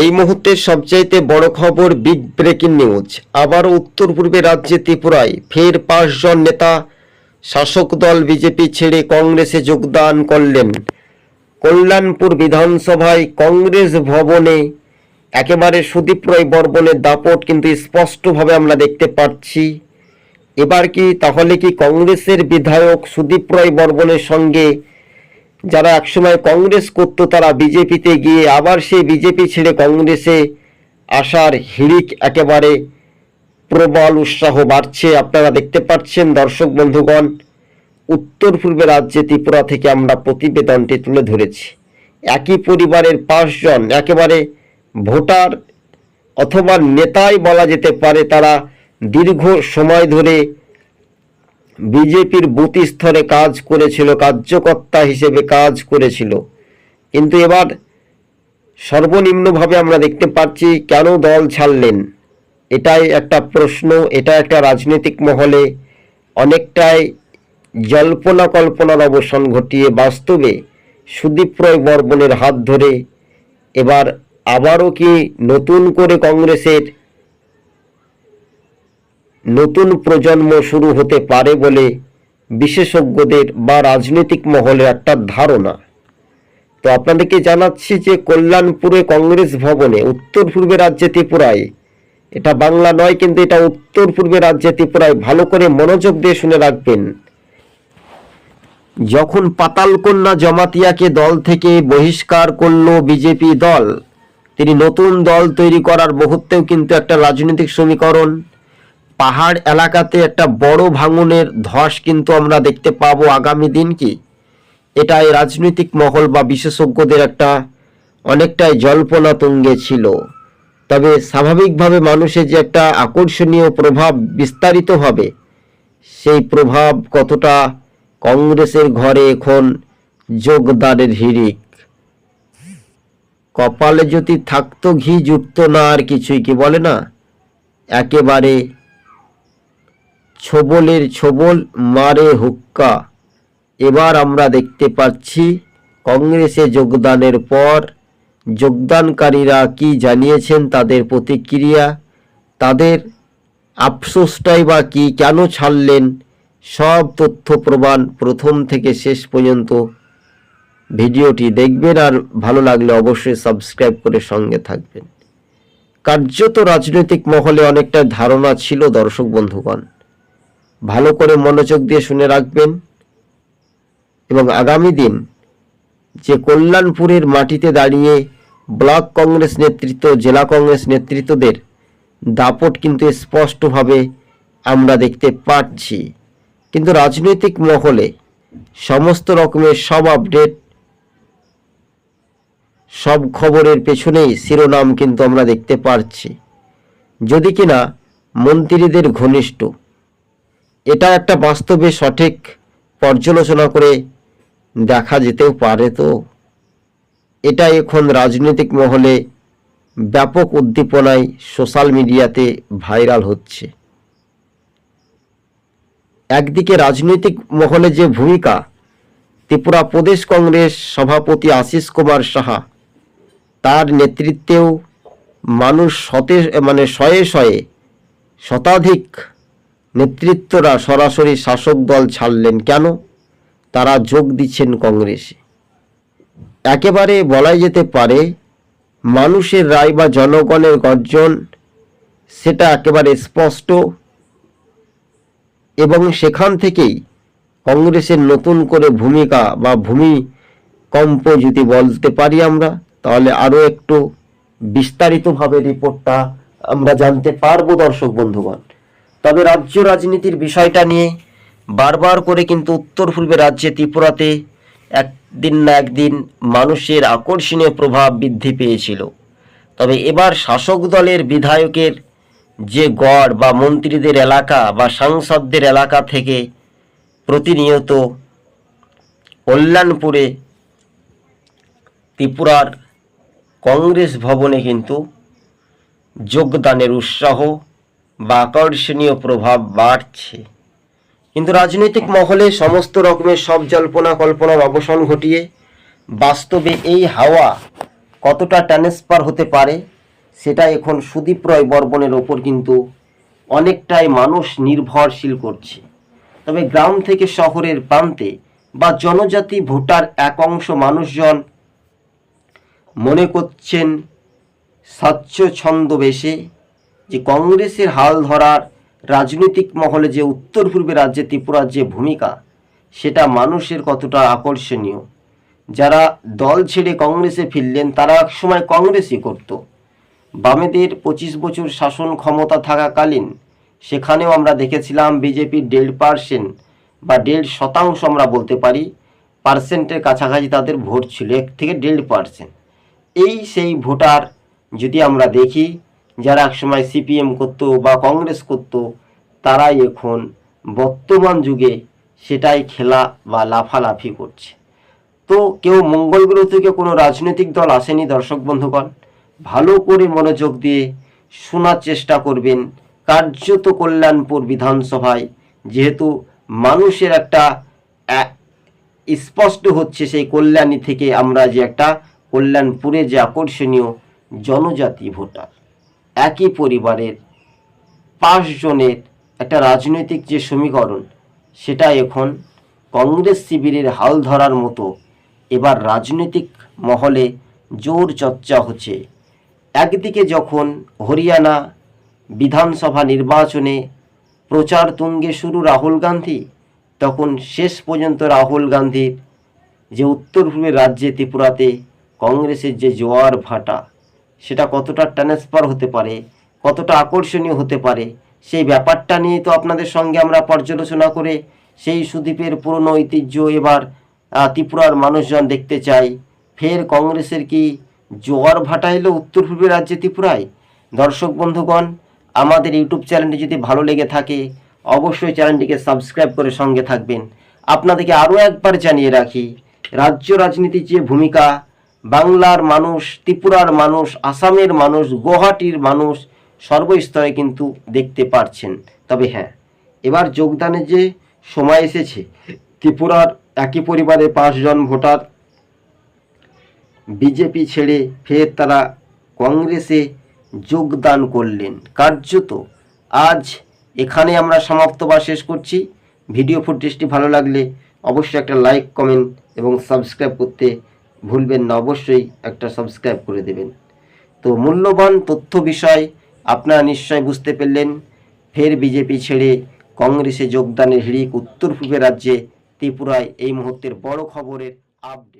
এই মুহূর্তের সবচাইতে বড় খবর বিগ ব্রেকিং নিউজ। আবার উত্তর পূর্বে রাজ্যে ত্রিপুরায় ফের পাঁচজন নেতা শাসক দল বিজেপি ছেড়ে কংগ্রেসে যোগদান করলেন। কল্যাণপুর বিধানসভায় কংগ্রেস ভবনে একেবারে সুদীপ রায় বর্বনের দাপট কিন্তু স্পষ্টভাবে আমরা দেখতে পাচ্ছি। এবার কি তাহলে কি কংগ্রেসের বিধায়ক সুদীপ রায় বর্বনের সঙ্গে যারা একসময় কংগ্রেস করত, তারা বিজেপিতে গিয়ে আবার সেই বিজেপি ছেড়ে কংগ্রেসে আসার হিড়িক একেবারে প্রবল উৎসাহ বাড়ছে। আপনারা দেখতে পাচ্ছেন দর্শক বন্ধুগণ, উত্তর পূর্বে রাজ্যে ত্রিপুরা থেকে আমরা প্রতিবেদনটি তুলে ধরেছি। একই পরিবারের পাঁচজন, একেবারে ভোটার অথবা নেতাই বলা যেতে পারে, তারা দীর্ঘ সময় ধরে বিজেপির বুথ স্তরে কাজ করেছিল, কার্যকর্তা হিসেবে কাজ করেছিল। কিন্তু এবার সর্বনিম্নভাবে আমরা দেখতে পাচ্ছি, কেন দল ছাড়লেন? এটাই একটা প্রশ্ন, এটা একটা রাজনৈতিক মহলে অনেকটাই জল্পনা কল্পনার অবসান ঘটিয়ে বাস্তবে সুদীপ রায় বর্মনের হাত ধরে এবার আবারও কি নতুন করে কংগ্রেসের নতুন প্রজন্ম শুরু হতে পারে বলে বিশেষজ্ঞদের বা রাজনৈতিক মহলের একটা ধারণা। তো আপনাদেরকে জানাচ্ছি যে কল্যাণপুরে কংগ্রেস ভবনে উত্তর পূর্বে রাজ্যে ত্রিপুরায়, এটা বাংলা নয় কিন্তু এটা উত্তর পূর্বে রাজ্যে ত্রিপুরায় ভালো করে মনোযোগ দিয়ে শুনে রাখবেন। যখন পাতালকন্যা জমাতিয়াকে দল থেকে বহিষ্কার করল বিজেপি দল, তিনি নতুন দল তৈরি করার মুহূর্তেও কিন্তু একটা রাজনৈতিক সমীকরণ পাহাড় এলাকাতে একটা বড় ভাঙনের ধস কিন্তু আমরা দেখতে পাবো আগামী দিন কি? এটাই রাজনৈতিক মহল বা বিশেষজ্ঞদের একটা অনেকটাই জল্পনা তুঙ্গে ছিল। তবে স্বাভাবিকভাবে মানুষের যে একটা আকর্ষণীয় প্রভাব বিস্তারিত হবে, সেই প্রভাব কতটা কংগ্রেসের ঘরে এখন যোগদানের হিড়িক? কপালে যদি থাকতো ঘি জুটতো না আর কিছুই কি বলে না? একেবারে ছোবলের ছোবল মারে হুক্কা। এবার আমরা দেখতে পাচ্ছি কংগ্রেসে যোগদানের পর যোগদানকারীরা কি জানিয়েছেন তাদের প্রতিক্রিয়া, তাদের আফসোসটাই বা কি, কেন ছাড়লেন, সব তথ্য প্রমাণ প্রথম থেকে শেষ পর্যন্ত ভিডিওটি দেখবেন আর ভালো লাগলে অবশ্যই সাবস্ক্রাইব করে সঙ্গে থাকবেন। কার্যত রাজনৈতিক মহলে অনেকটা ধারণা ছিল দর্শক বন্ধুগণ। ভালো করে মনোযোগ দিয়ে শুনে রাখবেন এবং আগামী দিন যে কল্যাণপুরের মাটিতে দাঁড়িয়ে ব্লক কংগ্রেস নেতৃত্ব, জেলা কংগ্রেস নেতৃত্বদের দাপট কিন্তু স্পষ্টভাবে আমরা দেখতে পাচ্ছি। কিন্তু রাজনৈতিক মহলে সমস্ত রকমের সব আপডেট, সব খবরের পেছনেই শিরোনাম কিন্তু আমরা দেখতে পারছি। যদি কিনা মন্ত্রীদের ঘনিষ্ঠ এটা একটা বাস্তবে সঠিক পর্যালোচনা করে দেখা যেতেও পারে তো। এটা এখন রাজনৈতিক মহলে ব্যাপক উদ্দীপনায় সোশ্যাল মিডিয়াতে ভাইরাল হচ্ছে। একদিকে রাজনৈতিক মহলে যে ভূমিকা, ত্রিপুরা প্রদেশ কংগ্রেস সভাপতি আশিস কুমার সাহা তার নেতৃত্বেও মানুষ সতে মানে শয়ে শয়ে শতাধিক নেতৃত্বরা সরাসরি শাসক দল ছাড়লেন কেন? তারা যোগ দিচ্ছেন কংগ্রেসে। একেবারে বলাই যেতে পারে, মানুষের রায় বা জনগণের গর্জন সেটা একেবারে স্পষ্ট এবং সেখান থেকেই কংগ্রেসের নতুন করে ভূমিকা বা ভূমিকম্প যদি বলতে পারি আমরা, তাহলে আরও একটু বিস্তারিতভাবে রিপোর্টটা আমরা জানতে পারব দর্শক বন্ধুগণ। তবে রাজ্য রাজনীতির বিষয়টা নিয়ে বারবার করে কিন্তু উত্তর পূর্বে রাজ্যে ত্রিপুরাতে একদিন না একদিন মানুষের আকর্ষণীয় প্রভাব বৃদ্ধি পেয়েছিল। তবে এবার শাসক দলের বিধায়কের যে গড় বা মন্ত্রীদের এলাকা বা সাংসদদের এলাকা থেকে প্রতিনিয়ত কল্যাণপুরে ত্রিপুরার কংগ্রেস ভবনে কিন্তু যোগদানের উৎসাহ বা আকর্ষণীয় প্রভাব বাড়ছে। কিন্তু রাজনৈতিক মহলে সমস্ত রকমের সব জল্পনা কল্পনার অবসান ঘটিয়ে বাস্তবে এই হাওয়া কতটা ট্রান্সফার হতে পারে, সেটা এখন সুদীপ রয় বর্মনের ওপর কিন্তু অনেকটাই মানুষ নির্ভরশীল করছে। তবে গ্রাম থেকে শহরের প্রান্তে বা জনজাতি ভোটার এক অংশ মানুষজন মনে করছেন স্বচ্ছন্দবেশে যে কংগ্রেসের হাল ধরার রাজনৈতিক মহলে যে উত্তর পূর্বে রাজ্যে ত্রিপুরার যে ভূমিকা, সেটা মানুষের কতটা আকর্ষণীয়? যারা দল ছেড়ে কংগ্রেসে ফিরলেন, তারা একসময় কংগ্রেসই করত। বামেদের পঁচিশ বছর শাসন ক্ষমতা থাকাকালীন, সেখানেও আমরা দেখেছিলাম বিজেপির দেড় পার্সেন্ট বা দেড় শতাংশ আমরা বলতে পারি পার্সেন্টের কাছাকাছি তাদের ভোট ছিল, এক থেকে দেড় পার্সেন্ট এই সেই ভোটার যদি আমরা দেখি যারা একসময় সিপিএম করতো বা কংগ্রেস করতো, তারাই এখন বর্তমান যুগে সেটাই খেলা বা লাফালাফি করছে। তো কেউ মঙ্গল গ্রহ থেকে কোনো রাজনৈতিক দল আসেনি, দর্শক বন্ধুগণ? ভালো করে মনোযোগ দিয়ে শোনার চেষ্টা করবেন কার্যত কল্যাণপুর বিধানসভায়, যেহেতু মানুষের একটা স্পষ্ট হচ্ছে সেই কল্যাণী থেকে আমরা যে একটা কল্যাণপুরে যে আকর্ষণীয় জনজাতি ভোটার। একই পরিবারের পাঁচজনের একটা রাজনৈতিক যে সমীকরণ, সেটা এখন কংগ্রেস শিবিরের হাল ধরার মতো এবার রাজনৈতিক মহলে জোর চর্চা হচ্ছে। একদিকে যখন হরিয়ানা বিধানসভা নির্বাচনে প্রচার তুঙ্গে শুরু রাহুল গান্ধী, তখন শেষ পর্যন্ত রাহুল গান্ধীর যে উত্তর পূর্বের রাজ্যে ত্রিপুরাতে কংগ্রেসের যে জোয়ার ভাটা সেটা কতটা ট্রান্সফার হতে পারে, কতটা আকর্ষণীয় হতে পারে, সেই ব্যাপারটা নিয়ে তো আপনাদের সঙ্গে আমরা পর্যালোচনা করে সেই সুদীপের পুরনো ঐতিহ্য এবার ত্রিপুরার মানুষজন দেখতে চাই। ফের কংগ্রেসের কি জোয়ার ভাটা উত্তর পূর্বের রাজ্যে ত্রিপুরায়? দর্শক বন্ধুগণ, আমাদের ইউটিউব চ্যানেলটি যদি ভালো লেগে থাকে, অবশ্যই চ্যানেলটিকে সাবস্ক্রাইব করে সঙ্গে থাকবেন। আপনাদেরকে আরও একবার জানিয়ে রাখি, রাজ্য রাজনীতির যে ভূমিকা বাংলার মানুষ, ত্রিপুরার মানুষ, আসামের মানুষ, গুয়াহাটির মানুষ সর্বস্তরে কিন্তু দেখতে পারছেন। তবে হ্যাঁ এবার যোগদানের যে সময় এসেছে, ত্রিপুরার একই পরিবারে পাঁচজন ভোটার, বিজেপি ছেড়ে ফের তারা কংগ্রেসে যোগদান করলেন। কার্যত আজ এখানে আমরা সমাপ্ত বা শেষ করছি। ভিডিও ফুটেজটি ভালো লাগলে অবশ্যই একটা লাইক, কমেন্ট এবং সাবস্ক্রাইব করতে ভুলবেন না, অবশ্যই একটা সাবস্ক্রাইব করে দেবেন। তো মূল্যবান তথ্য বিষয় আপনারা নিশ্চয় বুঝতে পারলেন। ফের বিজেপি ছেড়ে কংগ্রেসে যোগদানের হিড়িক উত্তর পূর্বের রাজ্যে ত্রিপুরায় এই মুহূর্তের বড় খবরের আপডেট